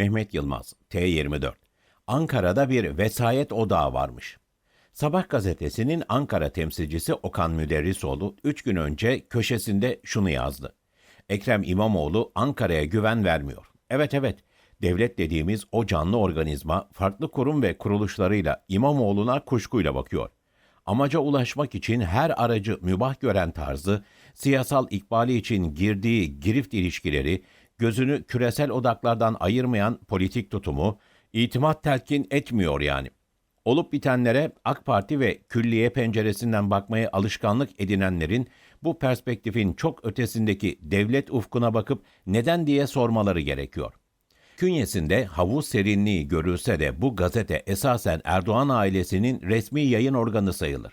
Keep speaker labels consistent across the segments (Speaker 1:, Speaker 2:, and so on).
Speaker 1: Mehmet Yılmaz, T24. Ankara'da bir vesayet odağı varmış. Sabah gazetesinin Ankara temsilcisi Okan Müderrisoğlu 3 gün önce köşesinde şunu yazdı. Ekrem İmamoğlu Ankara'ya güven vermiyor. Evet evet, devlet dediğimiz o canlı organizma farklı kurum ve kuruluşlarıyla İmamoğlu'na kuşkuyla bakıyor. Amaca ulaşmak için her aracı mübah gören tarzı, siyasal ikbali için girdiği girift ilişkileri, gözünü küresel odaklardan ayırmayan politik tutumu, itimat telkin etmiyor yani. Olup bitenlere AK Parti ve külliye penceresinden bakmaya alışkanlık edinenlerin bu perspektifin çok ötesindeki devlet ufkuna bakıp neden diye sormaları gerekiyor. Künyesinde havuz serinliği görülse de bu gazete esasen Erdoğan ailesinin resmi yayın organı sayılır.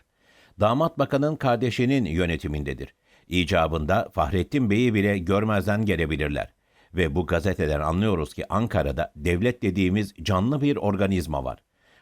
Speaker 1: Damat bakanın kardeşinin yönetimindedir. İcabında Fahrettin Bey'i bile görmezden gelebilirler. Ve bu gazeteden anlıyoruz ki Ankara'da devlet dediğimiz canlı bir organizma var.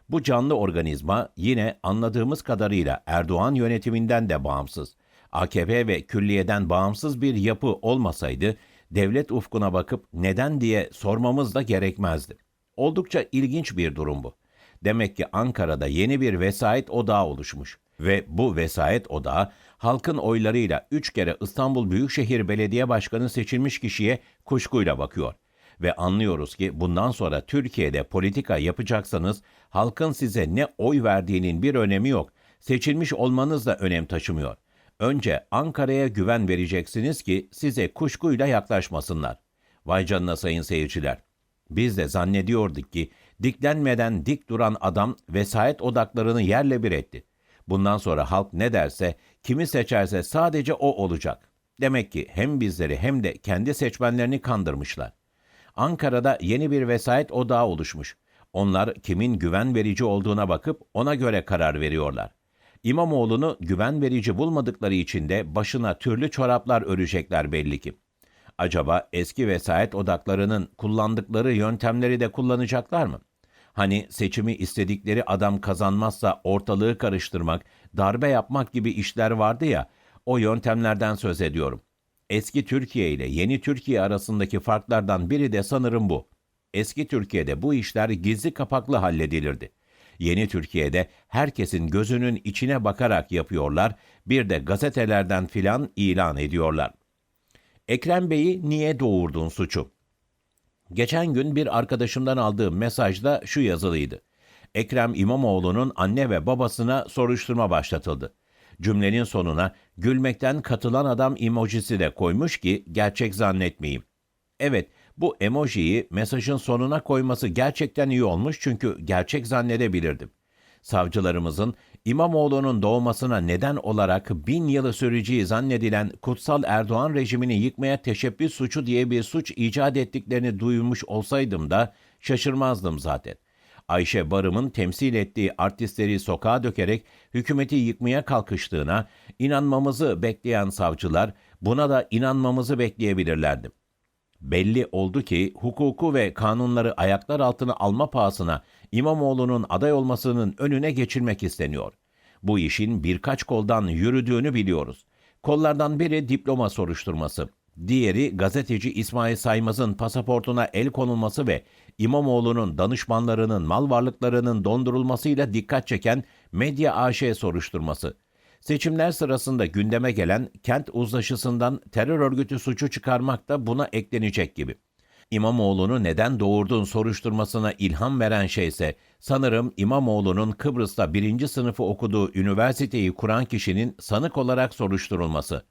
Speaker 1: Bu canlı organizma yine anladığımız kadarıyla Erdoğan yönetiminden de bağımsız. AKP ve külliyeden bağımsız bir yapı olmasaydı devlet ufkuna bakıp neden diye sormamız da gerekmezdi. Oldukça ilginç bir durum bu. Demek ki Ankara'da yeni bir vesayet odağı oluşmuş ve bu vesayet odağı halkın oylarıyla üç kere İstanbul Büyükşehir Belediye Başkanı seçilmiş kişiye kuşkuyla bakıyor. Ve anlıyoruz ki bundan sonra Türkiye'de politika yapacaksanız halkın size ne oy verdiğinin bir önemi yok. Seçilmiş olmanız da önem taşımıyor. Önce Ankara'ya güven vereceksiniz ki size kuşkuyla yaklaşmasınlar. Vay canına sayın seyirciler. Biz de zannediyorduk ki diklenmeden dik duran adam vesayet odaklarını yerle bir etti. Bundan sonra halk ne derse, kimi seçerse sadece o olacak. Demek ki hem bizleri hem de kendi seçmenlerini kandırmışlar. Ankara'da yeni bir vesayet odağı oluşmuş. Onlar kimin güven verici olduğuna bakıp ona göre karar veriyorlar. İmamoğlu'nu güven verici bulmadıkları için de başına türlü çoraplar örecekler belli ki. Acaba eski vesayet odaklarının kullandıkları yöntemleri de kullanacaklar mı? Hani seçimi istedikleri adam kazanmazsa ortalığı karıştırmak, darbe yapmak gibi işler vardı ya, o yöntemlerden söz ediyorum. Eski Türkiye ile yeni Türkiye arasındaki farklardan biri de sanırım bu. Eski Türkiye'de bu işler gizli kapaklı halledilirdi. Yeni Türkiye'de herkesin gözünün içine bakarak yapıyorlar, bir de gazetelerden filan ilan ediyorlar. Ekrem Bey'i niye doğurdun suçu? Geçen gün bir arkadaşımdan aldığım mesajda şu yazılıydı. Ekrem İmamoğlu'nun anne ve babasına soruşturma başlatıldı. Cümlenin sonuna gülmekten katılan adam emojisi de koymuş ki gerçek zannetmeyeyim. Evet, bu emojiyi mesajın sonuna koyması gerçekten iyi olmuş çünkü gerçek zannedebilirdim. Savcılarımızın İmamoğlu'nun doğmasına neden olarak bin yılı süreceği zannedilen kutsal Erdoğan rejimini yıkmaya teşebbüs suçu diye bir suç icat ettiklerini duymuş olsaydım da şaşırmazdım zaten. Ayşe Barım'ın temsil ettiği artistleri sokağa dökerek hükümeti yıkmaya kalkıştığına inanmamızı bekleyen savcılar buna da inanmamızı bekleyebilirlerdi. Belli oldu ki hukuku ve kanunları ayaklar altına alma pahasına İmamoğlu'nun aday olmasının önüne geçilmek isteniyor. Bu işin birkaç koldan yürüdüğünü biliyoruz. Kollardan biri diploma soruşturması, diğeri gazeteci İsmail Saymaz'ın pasaportuna el konulması ve İmamoğlu'nun danışmanlarının mal varlıklarının dondurulmasıyla dikkat çeken Medya AŞ soruşturması. Seçimler sırasında gündeme gelen kent uzlaşısından terör örgütü suçu çıkarmak da buna eklenecek gibi. İmamoğlu'nu neden doğurdun soruşturmasına ilham veren şeyse sanırım İmamoğlu'nun Kıbrıs'ta birinci sınıfı okuduğu üniversiteyi kuran kişinin sanık olarak soruşturulması.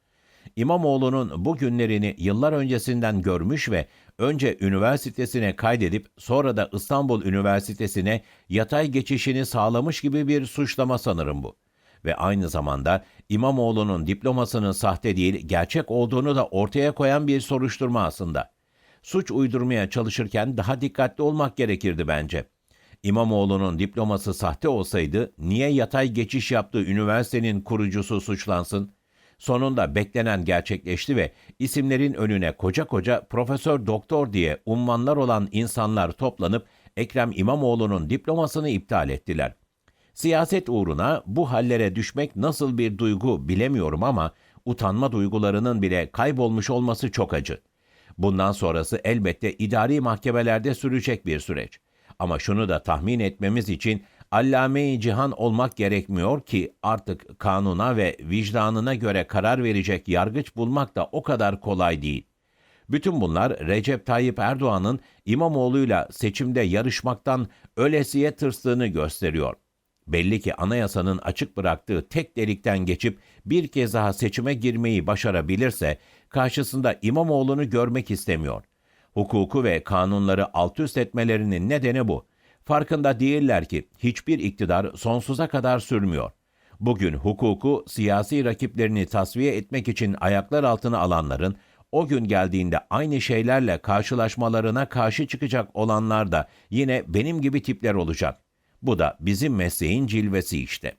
Speaker 1: İmamoğlu'nun bu günlerini yıllar öncesinden görmüş ve önce üniversitesine kaydedip sonra da İstanbul Üniversitesi'ne yatay geçişini sağlamış gibi bir suçlama sanırım bu ve aynı zamanda İmamoğlu'nun diplomasının sahte değil gerçek olduğunu da ortaya koyan bir soruşturma aslında. Suç uydurmaya çalışırken daha dikkatli olmak gerekirdi bence. İmamoğlu'nun diploması sahte olsaydı niye yatay geçiş yaptığı üniversitenin kurucusu suçlansın? Sonunda beklenen gerçekleşti ve isimlerin önüne koca koca profesör doktor diye ummanlar olan insanlar toplanıp Ekrem İmamoğlu'nun diplomasını iptal ettiler. Siyaset uğruna bu hallere düşmek nasıl bir duygu bilemiyorum ama utanma duygularının bile kaybolmuş olması çok acı. Bundan sonrası elbette idari mahkemelerde sürecek bir süreç. Ama şunu da tahmin etmemiz için allame-i cihan olmak gerekmiyor ki artık kanuna ve vicdanına göre karar verecek yargıç bulmak da o kadar kolay değil. Bütün bunlar Recep Tayyip Erdoğan'ın İmamoğlu'yla seçimde yarışmaktan ölesiye tırstığını gösteriyor. Belli ki anayasanın açık bıraktığı tek delikten geçip bir kez daha seçime girmeyi başarabilirse karşısında İmamoğlu'nu görmek istemiyor. Hukuku ve kanunları alt üst etmelerinin nedeni bu. Farkında değiller ki hiçbir iktidar sonsuza kadar sürmüyor. Bugün hukuku siyasi rakiplerini tasfiye etmek için ayaklar altına alanların o gün geldiğinde aynı şeylerle karşılaşmalarına karşı çıkacak olanlar da yine benim gibi tipler olacak. Bu da bizim mesleğin cilvesi işte.